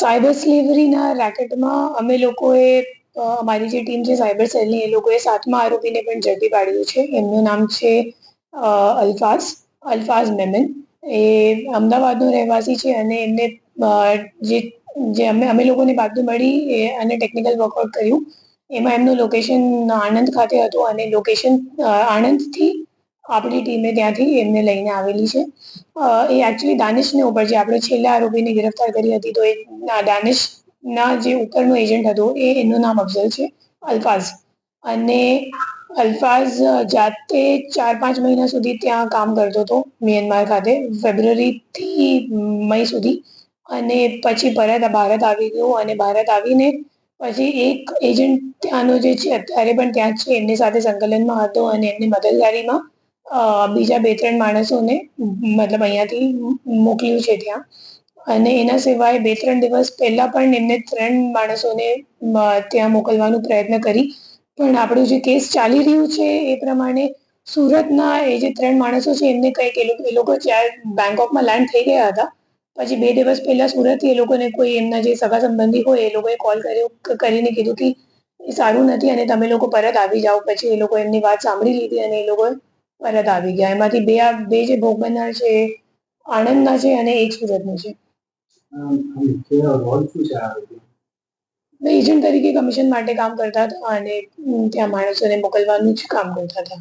Cyber સ્લેવરીના રેકેટમાં અમે લોકોએ અમારી જે ટીમ છે સાયબર સેલની, એ લોકોએ સાતમા આરોપીને પણ ઝડપી પાડ્યું છે. એમનું નામ છે અલ્ફાઝ અલ્ફાઝ મેમન. એ અમદાવાદનો રહેવાસી છે અને એમને જે જે અમે અમે લોકોને બાતમી મળી અને ટેકનિકલ વર્કઆઉટ કર્યું. એમાં એમનું લોકેશન આણંદ ખાતે હતું અને લોકેશન આણંદથી આપણી ટીમે ત્યાંથી એમને લઈને આવેલી છે. એ એકચ્યુઅલી દાનિશને ઉપર જે આપણે છેલ્લા આરોપીને ગિરફ્તાર કરી હતી, તો એ દાનિશના જે ઉપરનો એજન્ટ હતો, એ એનું નામ અફઝલ છે, અલ્ફાઝ. અને અલ્ફાઝ જાતે ચાર પાંચ મહિના સુધી ત્યાં કામ કરતો હતો, મ્યાનમાર ખાતે, ફેબ્રુઆરીથી મઈ સુધી. અને પછી પરત ભારત આવી ગયો, અને ભારત આવીને પછી એક એજન્ટ ત્યાંનો જે છે, અત્યારે પણ ત્યાં છે, એમની સાથે સંકલનમાં હતો, અને એમની મદદગારીમાં બીજા બે ત્રણ માણસોને મતલબ અહીંયાથી મોકલ્યું છે ત્યાં. અને એના સિવાય બે ત્રણ દિવસ પહેલા પણ એમને ત્રણ માણસોને ત્યાં મોકલવાનો પ્રયત્ન કરી. પણ આપણું જે કેસ ચાલી રહ્યું છે એ પ્રમાણે સુરતના એ જે ત્રણ માણસો છે એમને કંઈક એ લોકો જ્યારે બેંકોકમાં લેન્ડ થઈ ગયા હતા. પછી બે દિવસ પહેલા સુરતથી એ લોકોને કોઈ એમના જે સગા સંબંધી હોય એ લોકોએ કોલ કર્યો કરીને કીધું કે એ સારું નથી અને તમે લોકો પરત આવી જાઓ. પછી એ લોકો એમની વાત સાંભળી લીધી અને એ લોકો પરત આવી ગયા. એમાંથી બે આ બે જે ભોગ બનનાર છે એ આણંદના છે અને એક સુરતનો છે. એજન્ટ તરીકે કમિશન માટે કામ કરતા હતા અને ત્યાં માણસોને મોકલવાનું જ કામ કરતા હતા.